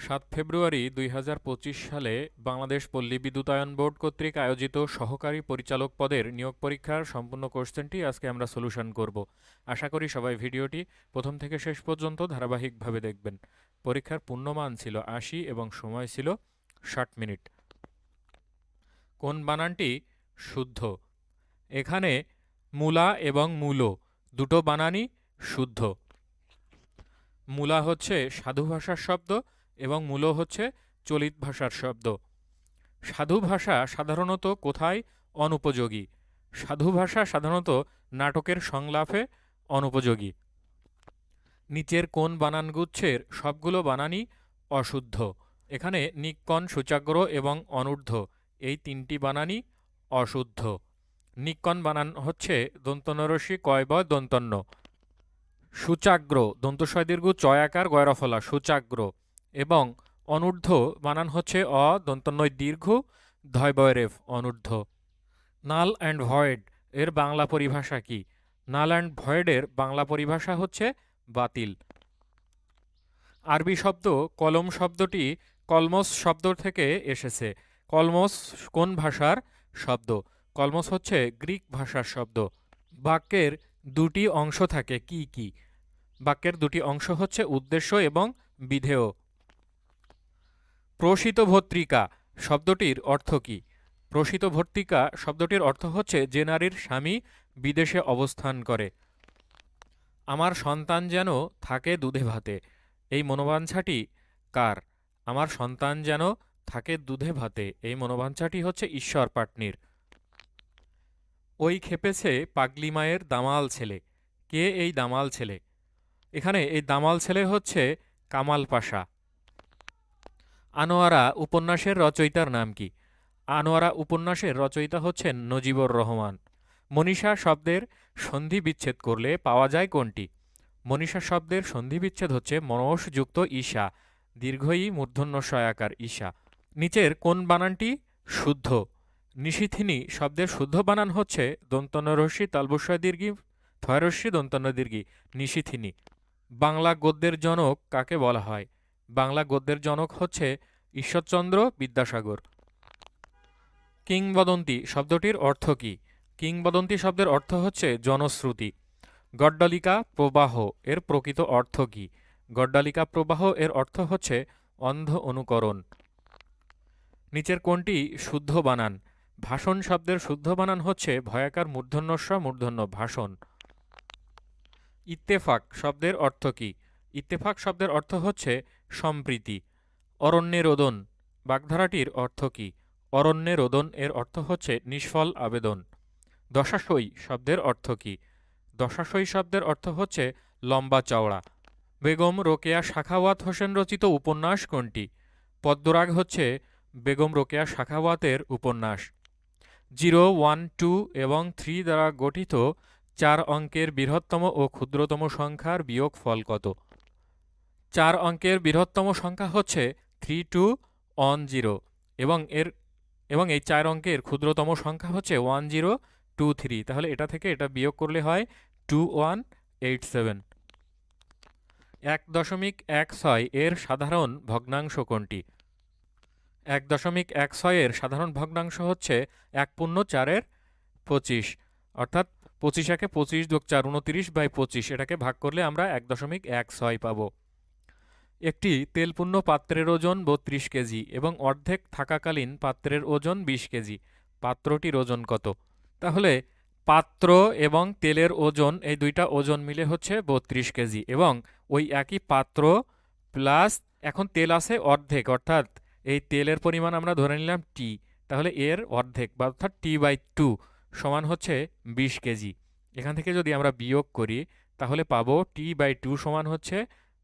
সাত ফেব্রুয়ারি দুই হাজার পঁচিশ সালে বাংলাদেশ পল্লী বিদ্যুতায়ন বোর্ড কর্তৃক আয়োজিত সহকারী পরিচালক পদের নিয়োগ পরীক্ষার সম্পূর্ণ কোশ্চেনটি আজকে আমরা সলিউশন করব। আশা করি সবাই ভিডিওটি প্রথম থেকে শেষ পর্যন্ত ধারাবাহিকভাবে দেখবেন। পরীক্ষার পূর্ণমান ছিল আশি এবং সময় ছিল ষাট মিনিট। কোন বানানটি শুদ্ধ? এখানে মূলা এবং মূলো, দুটো বানানই শুদ্ধ। মূলা হচ্ছে সাধু ভাষার শব্দ এবং মূল হচ্ছে চলিত ভাষার শব্দ। সাধু ভাষা সাধারণত কোথায়? অনুপযোগী। সাধু ভাষা সাধারণত নাটকের সংলাপে অনুপযোগী। নিচের কোন বানানগুচ্ছের সবগুলো বানানই অশুদ্ধ। এখানে নিক্কণ, সূচাগ্র এবং অনূর্ধ্ব, এই তিনটি বানানই অশুদ্ধ। নিক্কণ বানান হচ্ছে দন্তনরসি, কয় দন্তন্য। সূচাগ্র দন্তস্বয় দীর্ঘ চয়াকার গয়রফলা, সূচাগ্র। এবং অনূর্ধ্ব বানান হচ্ছে অ দন্তনয় দীর্ঘ, ধয়বয়রেফ অনূর্ধ্ব। নাল অ্যান্ড ভয়েড এর বাংলা পরিভাষা কি? নাল অ্যান্ড ভয়েডের বাংলা পরিভাষা হচ্ছে বাতিল। আরবি শব্দ কলম শব্দটি কলমস শব্দ থেকে এসেছে। কলমস কোন ভাষার শব্দ? কলমস হচ্ছে গ্রিক ভাষার শব্দ। বাক্যের দুটি অংশ থাকে কি কি? বাক্যের দুটি অংশ হচ্ছে উদ্দেশ্য এবং বিধেয়। প্রসিত ভর্তৃকা শব্দটির অর্থ কী? প্রসিত ভর্তিকা শব্দটির অর্থ হচ্ছে যে নারীর স্বামী বিদেশে অবস্থান করে। আমার সন্তান যেন থাকে দুধে ভাতে। এই মনোবাঞ্ছাটি কার? আমার সন্তান যেন থাকে দুধে ভাতে। এই মনোবাঞ্ছাটি হচ্ছে ঈশ্বর পাটনির। ওই খেপেছে পাগলি মায়ের দামাল ছেলে। কে এই দামাল ছেলে? এখানে এই দামাল ছেলে হচ্ছে কামাল পাশা। আনোয়ারা উপন্যাসের রচয়িতার নাম কি? আনোয়ারা উপন্যাসের রচয়িতা হচ্ছেন নজিবর রহমান। মনীষা শব্দের সন্ধি বিচ্ছেদ করলে পাওয়া যায় কোনটি? মনীষা শব্দের সন্ধি বিচ্ছেদ হচ্ছে মনসযুক্ত ঈশা, দীর্ঘই মূর্ধন্য সয়াকার ঈশা। নিচের কোন বানানটি শুদ্ধ? নিশিথিনী শব্দের শুদ্ধ বানান হচ্ছে দন্তনরস্যি তালবস্বয় দীর্ঘি থয়রস্যি দন্তন্য দীর্ঘি নিশিথিনী। বাংলা গদ্যের জনক কাকে বলা হয়? বাংলা গদ্যের জনক হচ্ছে ঈশ্বরচন্দ্র বিদ্যাসাগর। কিংবদন্তি শব্দটির অর্থ কী? কিংবদন্তি শব্দের অর্থ হচ্ছে জনশ্রুতি। গড্ডালিকা প্রবাহ এর প্রকৃত অর্থ কী? গড্ডালিকা প্রবাহ এর অর্থ হচ্ছে অন্ধ অনুকরণ। নিচের কোনটি শুদ্ধ বানান। ভাষণ শব্দের শুদ্ধ বানান হচ্ছে ভয়াকার মূর্ধন্যস্ব মূর্ধন্য ভাষণ। ইত্তেফাক শব্দের অর্থ কী? ইত্তেফাক শব্দের অর্থ হচ্ছে সম্প্রীতি। অরণ্যে রোদন বাগধারাটির অর্থ কী? অরণ্যে রোদন এর অর্থ হচ্ছে নিষ্ফল আবেদন। দশাশই শব্দের অর্থ কী? দশাশই শব্দের অর্থ হচ্ছে লম্বা চওড়া। বেগম রোকেয়া শাখাওয়াত হোসেন রচিত উপন্যাস কোনটি? পদ্মরাগ হচ্ছে বেগম রোকেয়া শাখাওয়াতের উপন্যাস। জিরো ওয়ান টু এবং থ্রি দ্বারা গঠিত চার অঙ্কের বৃহত্তম ও ক্ষুদ্রতম সংখ্যার বিয়োগ ফল কত? চার অঙ্কের বৃহত্তম সংখ্যা হচ্ছে থ্রি টু ওয়ান জিরো এবং এর, এবং এই চার অঙ্কের ক্ষুদ্রতম সংখ্যা হচ্ছে ওয়ান জিরো টু থ্রি তাহলে এটা থেকে এটা বিয়োগ করলে হয় টু ওয়ান এইট সেভেন এক দশমিক এক ছয় এর সাধারণ ভগ্নাংশ কোনটি? এক দশমিক এক ছয়ের সাধারণ ভগ্নাংশ হচ্ছে এক পূর্ণ চারের পঁচিশ। অর্থাৎ পঁচিশ একে পঁচিশ যোগ চার, উনতিরিশ বাই পঁচিশ, এটাকে ভাগ করলে আমরা এক দশমিক এক ছয় পাবো। একটি তেলপূর্ণ পাত্রের ওজন বত্রিশ কেজি এবং অর্ধেক থাকাকালীন পাত্রের ওজন বিশ কেজি। পাত্রটির ওজন কত? তাহলে পাত্র এবং তেলের ওজন, এই দুইটা ওজন মিলে হচ্ছে বত্রিশ কেজি এবং ওই একই পাত্র প্লাস এখন তেল আছে অর্ধেক, অর্থাৎ এই তেলের পরিমাণ আমরা ধরে নিলাম টি। তাহলে এর অর্ধেক বা অর্থাৎ টি বাই টু সমান হচ্ছে বিশ কেজি। এখান থেকে যদি আমরা বিয়োগ করি, তাহলে পাবো টি বাই টু সমান হচ্ছে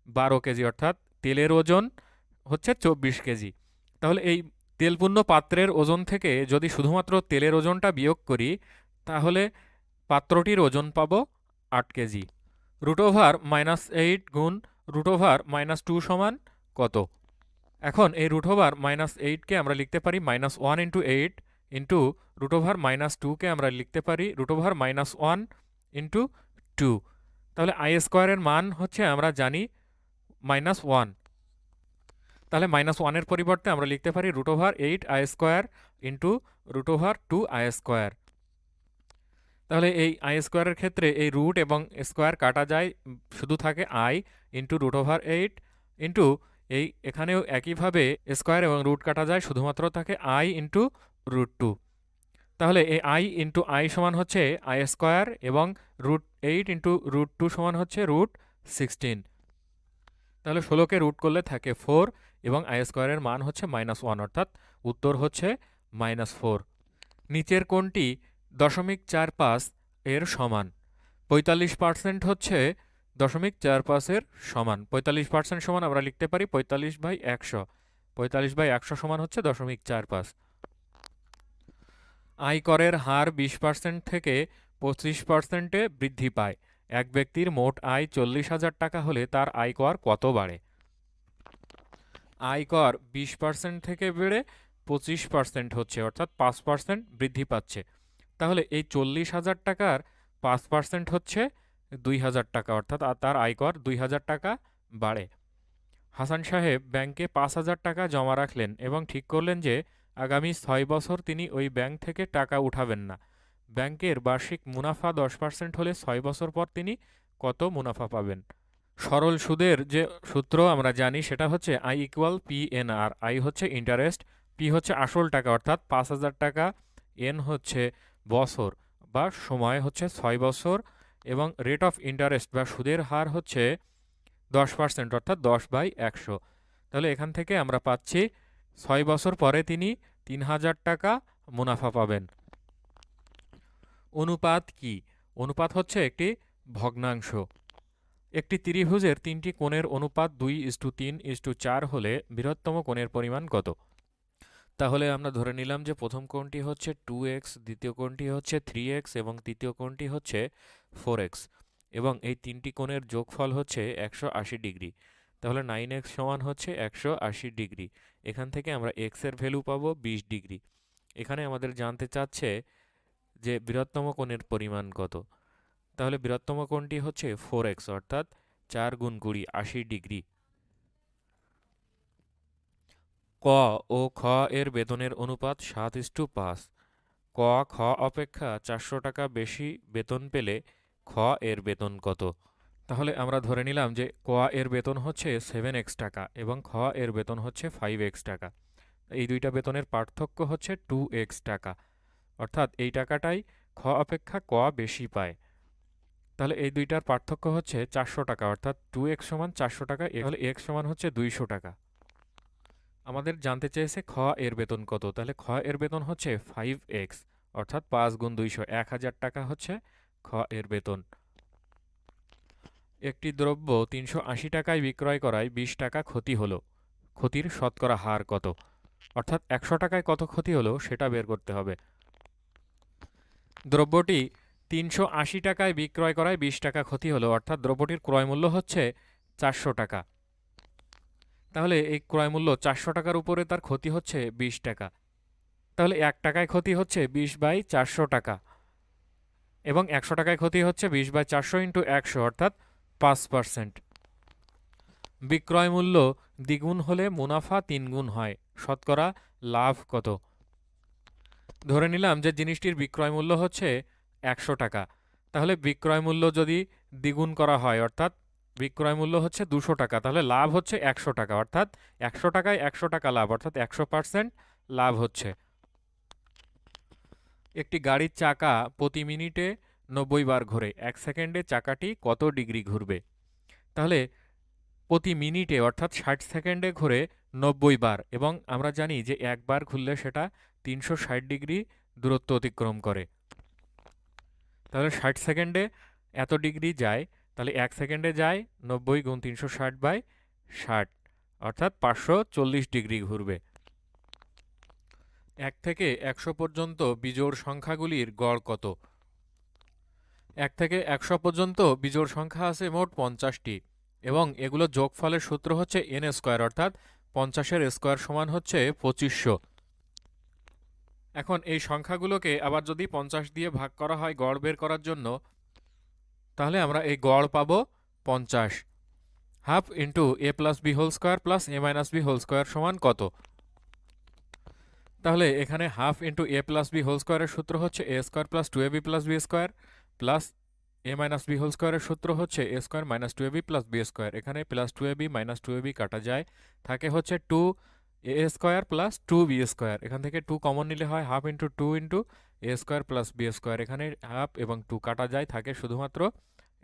বারো কেজি, অর্থাৎ তেলের ওজন হচ্ছে চব্বিশ কেজি। তাহলে এই তেলপূর্ণ পাত্রের ওজন থেকে যদি শুধুমাত্র তেলের ওজনটা বিয়োগ করি, তাহলে পাত্রটির ওজন পাব আট K G. Root over minus eight গুণ রুট ওভার মাইনাস টু সমান কত? এখন এই রুট ওভার মাইনাস এইটকে আমরা লিখতে পারি minus one into eight into root over minus টুকে আমরা লিখতে পারি root over minus one into two. তাহলে আই স্কোয়ারের মান হচ্ছে আমরা জানি মাইনাস ওয়ান তাহলে মাইনাস ওয়ানের পরিবর্তে আমরা লিখতে পারি root over eight i square into root over two i square তাহলে এই আই স্কোয়ারের ক্ষেত্রে এই রুট এবং স্কোয়ার কাটা যায়, শুধু থাকে i into root over eight into এই এখানেও একইভাবে স্কোয়ার এবং রুট কাটা যায়, শুধুমাত্র থাকে আই ইন্টু রুট টু তাহলে এই আই ইন্টু আই সমান হচ্ছে আই স্কোয়ার এবং root eight into root two সমান হচ্ছে রুট সিক্সটিন তাহলে ষোলোকে রুট করলে থাকে ফোর এবং আই স্কোয়ারের মান হচ্ছে মাইনাস ওয়ান অর্থাৎ উত্তর হচ্ছে মাইনাস ফোর নিচের কোনটি দশমিক চার পাঁচ এর সমান। পঁয়তাল্লিশ পার্সেন্ট হচ্ছে দশমিক চার পাঁচের সমান। পঁয়তাল্লিশ পার্সেন্ট সমান আমরা লিখতে পারি পঁয়তাল্লিশ বাই একশো। পঁয়তাল্লিশ বাই একশো সমান হচ্ছে দশমিক চার পাঁচ। আয়করের হার বিশ পার্সেন্ট থেকে পঁচিশ পার্সেন্টে বৃদ্ধি পায়। এক ব্যক্তির মোট আয় চল্লিশ হাজার টাকা হলে তার আয়কর কত বাড়ে? আয়কর বিশ পার্সেন্ট থেকে বেড়ে পঁচিশ পার্সেন্ট হচ্ছে, অর্থাৎ পাঁচ পার্সেন্ট বৃদ্ধি পাচ্ছে। তাহলে এই চল্লিশ হাজার টাকার পাঁচ পার্সেন্ট হচ্ছে দুই হাজার টাকা, অর্থাৎ তার আয়কর দুই হাজার টাকা বাড়ে। হাসান সাহেব ব্যাংকে পাঁচ হাজার টাকা জমা রাখলেন এবং ঠিক করলেন যে আগামী ছয় বছর তিনি ওই ব্যাংক থেকে টাকা উঠাবেন না। ব্যাংকের বার্ষিক মুনাফা দশ পার্সেন্ট হলে ছয় বছর পর তিনি কত মুনাফা পাবেন? সরল সুদের যে সূত্র আমরা জানি সেটা হচ্ছে I equal P N R I হচ্ছে ইন্টারেস্ট পি হচ্ছে আসল টাকা, অর্থাৎ পাঁচ হাজার টাকা এন হচ্ছে বছর বা সময় হচ্ছে ছয় বছর এবং রেট অফ ইন্টারেস্ট বা সুদের হার হচ্ছে দশ পার্সেন্ট, অর্থাৎ দশ বাই একশো। তাহলে এখান থেকে আমরা পাচ্ছি ছয় বছর পরে তিনি তিন হাজার টাকা মুনাফা পাবেন। অনুপাত কি? অনুপাত হচ্ছে একটি ভগ্নাংশ। একটি ত্রিভুজের তিনটি কোণের অনুপাত দুই ইস্টু তিন ইস্টু চার হলে বৃহত্তম কোণের পরিমাণ কত? তাহলে আমরা ধরে নিলাম যে প্রথম কোণটি হচ্ছে টু এক্স দ্বিতীয় কোণটি হচ্ছে থ্রি এক্স এবং তৃতীয় কোণটি হচ্ছে ফোর এক্স এবং এই তিনটি কোণের যোগফল হচ্ছে একশো আশি ডিগ্রি। তাহলে নাইন এক্স সমান হচ্ছে একশো আশি ডিগ্রি। এখান থেকে আমরা এক্সের ভ্যালু পাবো বিশ ডিগ্রি। এখানে আমাদের জানতে চাচ্ছে যে বৃহত্তম কোণের পরিমাণ কত? তাহলে বৃহত্তম কোণটি হচ্ছে ফোর এক্স অর্থাৎ চার গুণ কুড়ি, আশি ডিগ্রি। ক ও খ এর বেতনের অনুপাত সাত ইস্টু পাঁচ। ক, খ অপেক্ষা চারশো টাকা বেশি বেতন পেলে খ এর বেতন কত? তাহলে আমরা ধরে নিলাম যে ক এর বেতন হচ্ছে সেভেন এক্স টাকা এবং খ এর বেতন হচ্ছে ফাইভ এক্স টাকা। এই দুইটা বেতনের পার্থক্য হচ্ছে টু এক্স টাকা। অর্থাৎ এই টাকাটাই খ অপেক্ষা ক বেশি পায়। তাহলে এই দুইটার পার্থক্য হচ্ছে চারশো টাকা, অর্থাৎ টু এক্স সমান চারশো টাকা তাহলে এক্স সমান হচ্ছে দুইশো টাকা। আমাদের জানতে চেয়েছে খ এর বেতন কত, তাহলে খ এর বেতন হচ্ছে ফাইভ এক্স, অর্থাৎ পাঁচ গুণ দুইশো, এক হাজার টাকা হচ্ছে খ এর বেতন। একটি দ্রব্য তিনশো আশি টাকায় বিক্রয় করায় বিশ টাকা ক্ষতি হলো, ক্ষতির শতকরা হার কত, অর্থাৎ একশো টাকায় কত ক্ষতি হলো সেটা বের করতে হবে। দ্রব্যটি তিনশো আশি টাকায় বিক্রয় করায় বিশ টাকা ক্ষতি হলো, অর্থাৎ দ্রব্যটির ক্রয় মূল্য হচ্ছে চারশো টাকা। তাহলে এই ক্রয় মূল্য চারশো টাকার উপরে তার ক্ষতি হচ্ছে বিশ টাকা। তাহলে এক টাকায় ক্ষতি হচ্ছে বিশ বাই চারশো টাকা এবং একশো টাকায় ক্ষতি হচ্ছে বিশ বাই চারশো ইন্টু একশো, অর্থাৎ পাঁচ পার্সেন্ট। বিক্রয় মূল্য দ্বিগুণ হলে মুনাফা তিনগুণ হয়। শতকরা লাভ কত? ধরে নিলাম যে জিনিসটির বিক্রয় মূল্য হচ্ছে একশো টাকা। তাহলে বিক্রয় মূল্য যদি দ্বিগুণ করা হয়, অর্থাৎ বিক্রয় মূল্য হচ্ছে দুশো টাকা, তাহলে লাভ হচ্ছে একশো টাকা, অর্থাৎ একশো টাকায় একশো টাকা লাভ, অর্থাৎ একশো পার্সেন্ট লাভ হচ্ছে। একটি গাড়ির চাকা প্রতি মিনিটে নব্বই বার ঘোরে, এক সেকেন্ডে চাকাটি কত ডিগ্রি ঘুরবে? তাহলে প্রতি মিনিটে, অর্থাৎ ষাট সেকেন্ডে ঘুরে নব্বই বার, এবং আমরা জানি যে একবার ঘুরলে সেটা তিনশো ষাট ডিগ্রি দূরত্ব অতিক্রম করে। তাহলে ষাট সেকেন্ডে এত ডিগ্রি যায়, তাহলে এক সেকেন্ডে যায় নব্বই গুণ তিনশো ষাট বাই ষাট, অর্থাৎ পাঁচশো চল্লিশ ডিগ্রি ঘুরবে। এক থেকে একশো পর্যন্ত বিজোড় সংখ্যাগুলির গড় কত? এক থেকে একশো পর্যন্ত বিজোড় সংখ্যা আছে মোট পঞ্চাশটি, এবং এগুলো যোগফলের সূত্র হচ্ছে এন স্কোয়ার, অর্থাৎ পঞ্চাশের স্কোয়ার সমান হচ্ছে পঁচিশশো। এখন এই সংখ্যাগুলোকে আবার যদি পঞ্চাশ দিয়ে ভাগ করা হয় গড় বের করার জন্য, তাহলে আমরা এই গড় পাবো পঞ্চাশ। Half into A plus B whole square plus A minus B whole square সমান কত? তাহলে এখানে half into A plus B whole স্কোয়ারের সূত্র হচ্ছে A square plus two A B plus B square plus A minus B whole স্কোয়ারের সূত্র হচ্ছে A square minus two A B plus B square. এখানে plus two A B minus two A B কাটা যায়। থাকে হচ্ছে two A square plus two B square এখান থেকে টু কমন নিলে হয় half into two into A square plus B square এখানে হাফ এবং টু কাটা যায়, থাকে শুধুমাত্র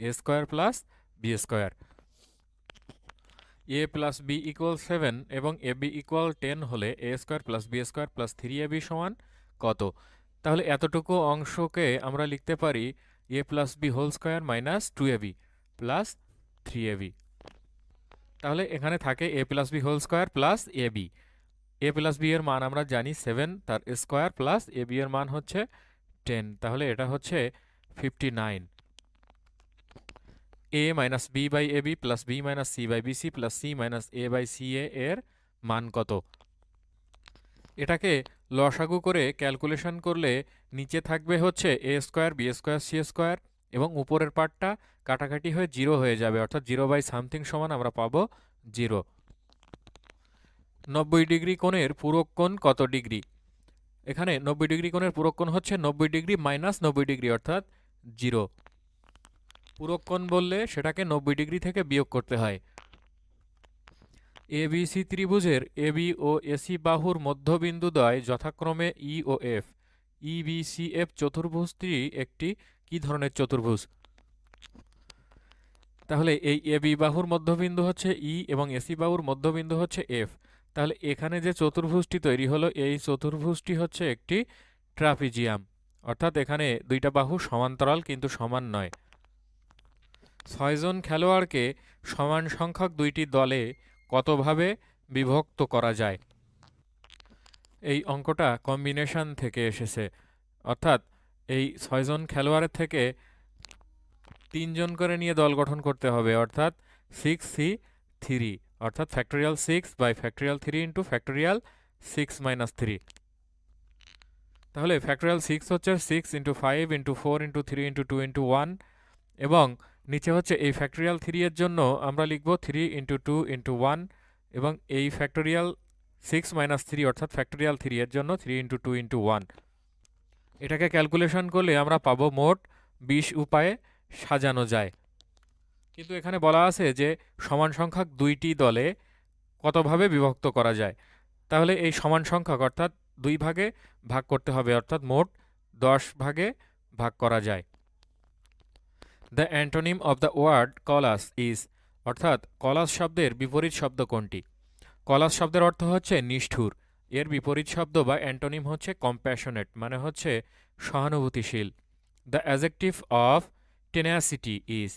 A square plus B square A plus B equal seven এবং এ বি ইকুয়াল টেন হলে A square plus B square plus three A B সমান কত? তাহলে এতটুকু অংশকে আমরা লিখতে পারি A plus B whole square minus two A B plus three A B তাহলে এখানে থাকে A plus B whole square plus A B A plus B এর মান আমরা জানি সেভেন তার স্কোয়ার প্লাস এ বি এর মান হচ্ছে টেন তাহলে এটা হচ্ছে fifty nine A minus B by A B plus B minus C by B C plus C minus A by C A এর মান কত? এটাকে লসাগু করে ক্যালকুলেশন করলে নিচে থাকবে হচ্ছে A square B square C square এবং উপরের পার্টটা কাটাকাটি হয়ে জিরো হয়ে যাবে, অর্থাৎ জিরো বাই সামথিং সমান আমরা পাবো জিরো। নব্বই ডিগ্রি কোণের পূরক কোণ কত ডিগ্রি? এখানে নব্বই ডিগ্রি কোণের পূরক কোণ হচ্ছে নব্বই ডিগ্রি মাইনাস নব্বই ডিগ্রি, অর্থাৎ জিরো। পূরক কোণ বললে সেটাকে নব্বই ডিগ্রি থেকে বিয়োগ করতে হয়। এ বি সি ত্রিভুজের এ বি ও এসি বাহুর মধ্যবিন্দুদ্বয় যথাক্রমে ই ও এফ ই বি এফ চতুর্ভুজটি একটি কি ধরনের চতুর্ভুজ? তাহলে এই এ বি বাহুর মধ্যবিন্দু হচ্ছে ই এবং এসি বাহুর মধ্যবিন্দু হচ্ছে এফ। তাহলে এখানে যে চতুর্ভুজটি তৈরি হলো, এই চতুর্ভুজটি হচ্ছে একটি ট্রাপিজিয়াম। অর্থাৎ এখানে দুইটা বাহু সমান্তরাল কিন্তু সমান নয়। ছয়জন খেলোয়াড়কে সমান সংখ্যক দুইটি দলে কতভাবে বিভক্ত করা যায়? এই অঙ্কটা কম্বিনেশন থেকে এসেছে। অর্থাৎ এই ছয়জন খেলোয়াড়ের থেকে তিনজন করে নিয়ে দল গঠন করতে হবে, অর্থাৎ সিক্স সি থ্রি অর্থাৎ factorial six by factorial three into factorial six minus three তাহলে ফ্যাক্টোরিয়াল সিক্স হচ্ছে six into five into four into three into two into one এবং নিচে হচ্ছে এই ফ্যাক্টোরিয়াল থ্রি এর জন্য আমরা লিখব three into two into one এবং এই ফ্যাক্টোরিয়াল সিক্স মাইনাস থ্রি অর্থাৎ ফ্যাক্টোরিয়াল থ্রি এর জন্য three into two into one এটাকে ক্যালকুলেশন করলে আমরা পাবো মোট বিশ উপায়ে সাজানো যায়। কিন্তু এখানে বলা আছে যে সমান সংখ্যক দুইটি দলে কতভাবে বিভক্ত করা যায়? তাহলে এই সমান সংখ্যক অর্থাৎ দুই ভাগে ভাগ করতে হবে, অর্থাৎ মোট দশ ভাগে ভাগ করা যায়। The antonym of the word callous is অর্থাৎ কলাস শব্দের বিপরীত শব্দ কোনটি? কলাস শব্দের অর্থ হচ্ছে নিষ্ঠুর। এর বিপরীত শব্দ বা অ্যান্টোনিম হচ্ছে কম্প্যাশনেট মানে হচ্ছে সহানুভূতিশীল। The adjective of tenacity is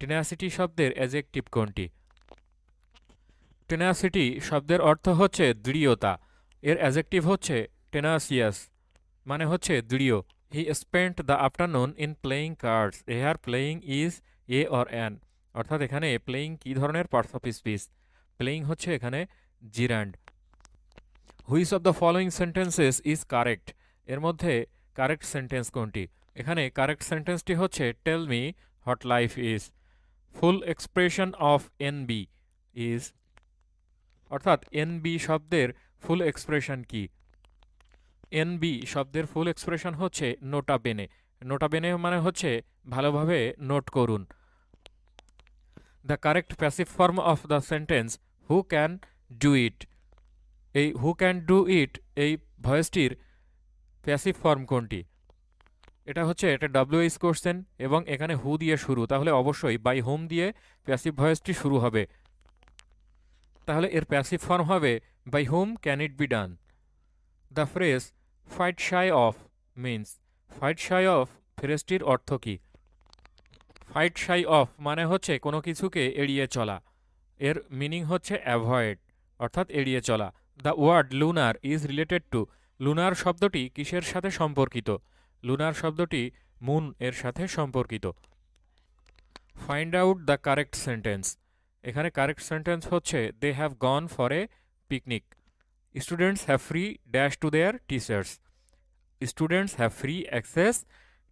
tenacity শব্দের অ্যাজেকটিভ কোনটি? টেনাসিটি শব্দের অর্থ হচ্ছে দৃঢ়তা, এর অ্যাজেকটিভ হচ্ছে টেনাসিয়াস মানে হচ্ছে দৃঢ়। He spent the afternoon in playing cards here playing is a or an অর্থাৎ এখানে প্লেয়িং কী ধরনের পার্টস অফ স্পিচ প্লেয়িং হচ্ছে এখানে gerund. Which of the following sentences is correct? এর মধ্যে কারেক্ট সেন্টেন্স কোনটি? এখানে কারেক্ট সেন্টেন্সটি হচ্ছে, tell me what life is. Full expression of N B is, অর্থাৎ এন বি শব্দের ফুল এক্সপ্রেশন কি? এন বি শব্দের ফুল এক্সপ্রেশন হচ্ছে, নোটা বেনে। নোটা বেনে মানে হচ্ছে, ভালোভাবে নোট করুন। The correct passive form of the sentence, who can do it. এই হু ক্যান ডু ইট, এই ভয়েসটির প্যাসিভ ফর্ম কোনটি? এটা হচ্ছে, এটা ডাব্লিউএইচ কোশ্চেন এবং এখানে হু দিয়ে শুরু। তাহলে অবশ্যই বাই হোম দিয়ে প্যাসিভ ভয়েসটি শুরু হবে। তাহলে এর প্যাসিভ ফর্ম হবে, by whom can it be done? The phrase, fight shy of means. Fight shy of ফ্রেজটির অর্থ কী? ফাইট শাই অফ মানে হচ্ছে কোনো কিছুকে এড়িয়ে চলা। এর মিনিং হচ্ছে অ্যাভয়েড, অর্থাৎ এড়িয়ে চলা। The word lunar is related to lunar শব্দটি কিসের সাথে সম্পর্কিত? লুনার শব্দটি মুন এর সাথে সম্পর্কিত। Find out the correct sentence এখানে কারেক্ট সেন্টেন্স হচ্ছে they have gone for a picnic students have free dash to their teachers students have free access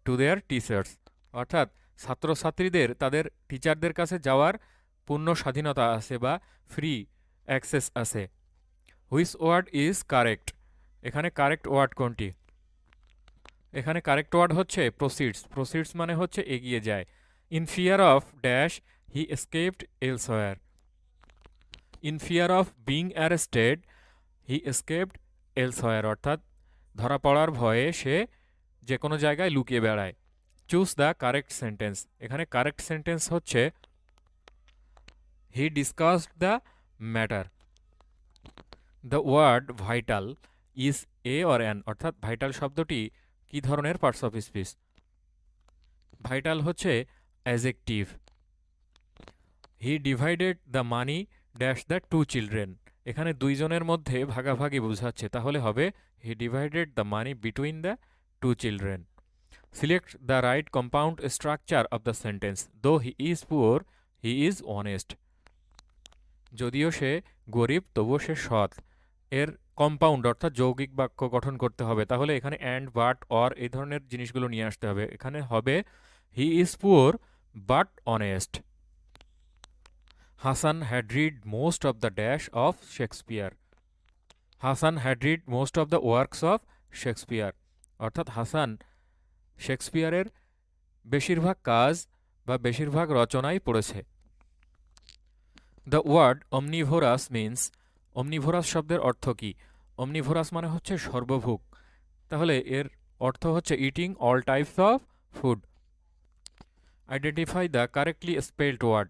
to their teachers অর্থাৎ, ছাত্রছাত্রীদের, তাদের টিচারদের কাছে যাওয়ার পূর্ণ স্বাধীনতা আছে বা ফ্রি অ্যাক্সেস আছে। Which word is correct. এখানে কারেক্ট ওয়ার্ড কোনটি? এখানে কারেক্ট ওয়ার্ড হচ্ছে প্রসিডস। প্রসিডস মানে হচ্ছে এগিয়ে যায়। In fear of dash, he escaped elsewhere. In fear of being arrested, he escaped elsewhere. অর্থাৎ ধরা পড়ার ভয়ে সে যে কোনো জায়গায় লুকিয়ে বেড়ায়। Choose the correct sentence. এখানে কারেক্ট সেন্টেন্স হচ্ছে, he discussed the matter. The word vital is a or an অর্থাৎ ভাইটাল শব্দটি কি ধরনের পার্টস অফ স্পিচ ভাইটাল হচ্ছে adjective he divided the money dash the two children এখানে দুইজনের মধ্যে ভাগাভাগি বোঝাচ্ছে। তাহলে হবে he divided the money between the two children select the right compound structure of the sentence though he is poor he is honest যদিও সে গরিব, তবুও সে সৎ। এর কম্পাউন্ড অর্থাৎ যৌগিক বাক্য গঠন করতে হবে। তাহলে এখানে অ্যান্ড বাট অর এই ধরনের জিনিসগুলো নিয়ে আসতে হবে। এখানে হবে he is poor but honest Hasan had read most of the dash of Shakespeare Hasan had read most of the works of Shakespeare অর্থাৎ হাসান শেক্সপিয়ারের বেশিরভাগ কাজ বা বেশিরভাগ রচনাই পড়েছে। The word omnivorous means omnivorous শব্দের অর্থ কী? অমনিভোরাস মানে হচ্ছে সর্বভুক তাহলে এর অর্থ হচ্ছে eating all types of food identify the correctly spelled word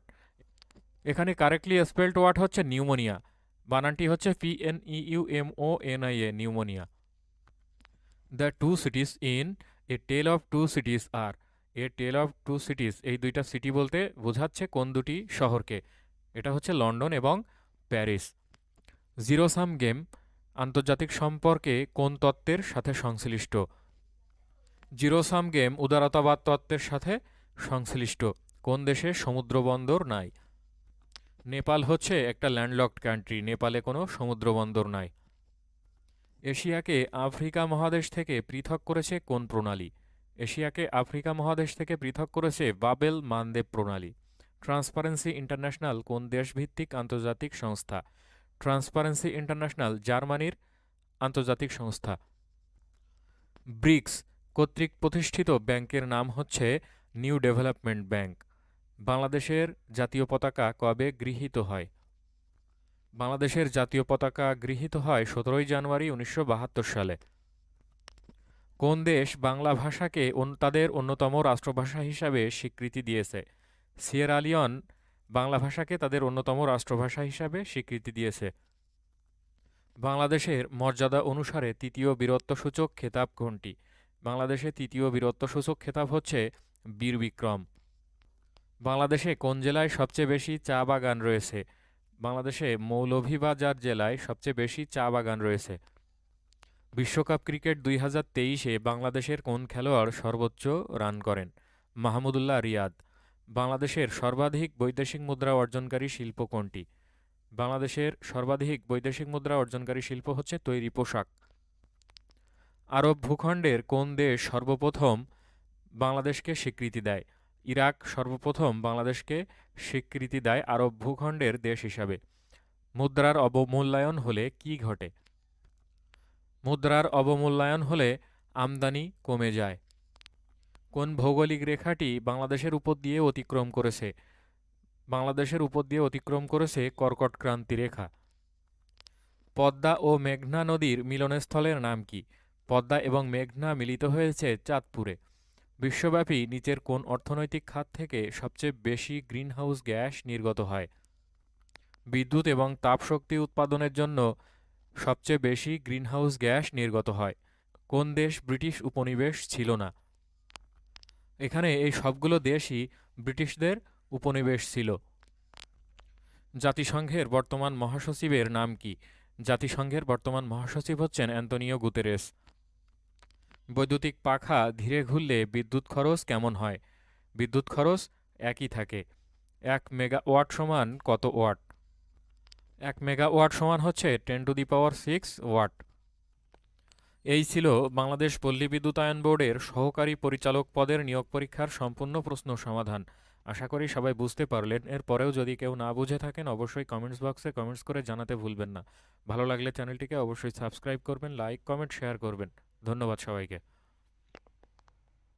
এখানে কারেক্টলি স্পেল্ড ওয়ার্ড হচ্ছে নিউমোনিয়া। বানানটি হচ্ছে P N E U M O N I A pneumonia. The two cities in A Tale of Two Cities are A Tale of Two Cities এই দুইটা city বলতে বোঝাচ্ছে কোন দুটি শহরকে। এটা হচ্ছে লন্ডন এবং প্যারিস। জিরো সাম গেম আন্তর্জাতিক সম্পর্কে কোন তত্ত্বের সাথে সংশ্লিষ্ট? জিরো সাম গেম উদারতাবাদ তত্ত্বের সাথে সংশ্লিষ্ট। কোন দেশে সমুদ্রবন্দর নাই? নেপাল হচ্ছে একটা ল্যান্ডলকড কান্ট্রি, নেপালে কোনো সমুদ্রবন্দর নাই। এশিয়াকে আফ্রিকা মহাদেশ থেকে পৃথক করেছে কোন প্রণালী? এশিয়াকে আফ্রিকা মহাদেশ থেকে পৃথক করেছে বাবেল মানদেব প্রণালী। ট্রান্সপারেন্সি ইন্টারন্যাশনাল কোন দেশভিত্তিক আন্তর্জাতিক সংস্থা? ট্রান্সপারেন্সি ইন্টারন্যাশনাল জার্মানির আন্তর্জাতিক সংস্থা। ব্রিক্স কর্তৃক প্রতিষ্ঠিত ব্যাংকের নাম হচ্ছে নিউ ডেভেলপমেন্ট ব্যাংক। বাংলাদেশের জাতীয় পতাকা কবে গৃহীত হয়? বাংলাদেশের জাতীয় পতাকা গৃহীত হয় সতেরোই জানুয়ারি উনিশশো বাহাত্তর সালে। কোন দেশ বাংলা ভাষাকে তাদের অন্যতম রাষ্ট্রভাষা হিসাবে স্বীকৃতি দিয়েছে? সিয়েরালিয়ন বাংলা ভাষাকে তাদের অন্যতম রাষ্ট্রভাষা হিসাবে স্বীকৃতি দিয়েছে। বাংলাদেশের মর্যাদা অনুসারে তৃতীয় বীরত্বসূচক খেতাব কোনটি? বাংলাদেশে তৃতীয় বীরত্বসূচক খেতাব হচ্ছে বীর বিক্রম বাংলাদেশে কোন জেলায় সবচেয়ে বেশি চা বাগান রয়েছে? বাংলাদেশে মৌলভীবাজার জেলায় সবচেয়ে বেশি চা বাগান রয়েছে। বিশ্বকাপ ক্রিকেট দুই হাজার তেইশে বাংলাদেশের কোন খেলোয়াড় সর্বোচ্চ রান করেন? মাহমুদুল্লাহ রিয়াদ। বাংলাদেশের সর্বাধিক বৈদেশিক মুদ্রা অর্জনকারী শিল্প কোনটি? বাংলাদেশের সর্বাধিক বৈদেশিক মুদ্রা অর্জনকারী শিল্প হচ্ছে তৈরি পোশাক। আরব ভূখণ্ডের কোন দেশ সর্বপ্রথম বাংলাদেশকে স্বীকৃতি দেয়? ইরাক সর্বপ্রথম বাংলাদেশকে স্বীকৃতি দেয় আরব ভূখণ্ডের দেশ হিসাবে। মুদ্রার অবমূল্যায়ন হলে কি ঘটে? মুদ্রার অবমূল্যায়ন হলে আমদানি কমে যায়। কোন ভৌগোলিক রেখাটি বাংলাদেশের উপর দিয়ে অতিক্রম করেছে? বাংলাদেশের উপর দিয়ে অতিক্রম করেছে কর্কট ক্রান্তি রেখা। পদ্মা ও মেঘনা নদীর মিলনস্থলের নাম কি? পদ্মা এবং মেঘনা মিলিত হয়েছে চাঁদপুরে। বিশ্বব্যাপী নিচের কোন অর্থনৈতিক খাত থেকে সবচেয়ে বেশি গ্রিনহাউস গ্যাস নির্গত হয়? বিদ্যুৎ এবং তাপশক্তি উৎপাদনের জন্য সবচেয়ে বেশি গ্রিনহাউস গ্যাস নির্গত হয়। কোন দেশ ব্রিটিশ উপনিবেশ ছিল না? এখানে এই সবগুলো দেশই ব্রিটিশদের উপনিবেশ ছিল। জাতিসংঘের বর্তমান মহাসচিবের নাম কি? জাতিসংঘের বর্তমান মহাসচিব হচ্ছেন অ্যান্তনিও গুতেরেস। বৈদ্যুতিক পাখা ধীরে ঘুরলে বিদ্যুৎ খরচ কেমন হয়? বিদ্যুৎ খরচ একই থাকে। এক মেগাওয়াট সমান কত ওয়াট? এক মেগাওয়াট সমান হচ্ছে ten to the power six watt এই ছিল বাংলাদেশ পল্লী বিদ্যুতায়ন বোর্ডের সহকারী পরিচালক পদের নিয়োগ পরীক্ষার সম্পূর্ণ প্রশ্ন সমাধান। আশা করি সবাই বুঝতে পারলেন। এরপরেও যদি কেউ না বুঝে থাকেন, অবশ্যই কমেন্টস বক্সে কমেন্টস করে জানাতে ভুলবেন না। ভালো লাগলে চ্যানেলটিকে অবশ্যই সাবস্ক্রাইব করবেন, লাইক, কমেন্ট, শেয়ার করবেন। ধন্যবাদ সবাইকে।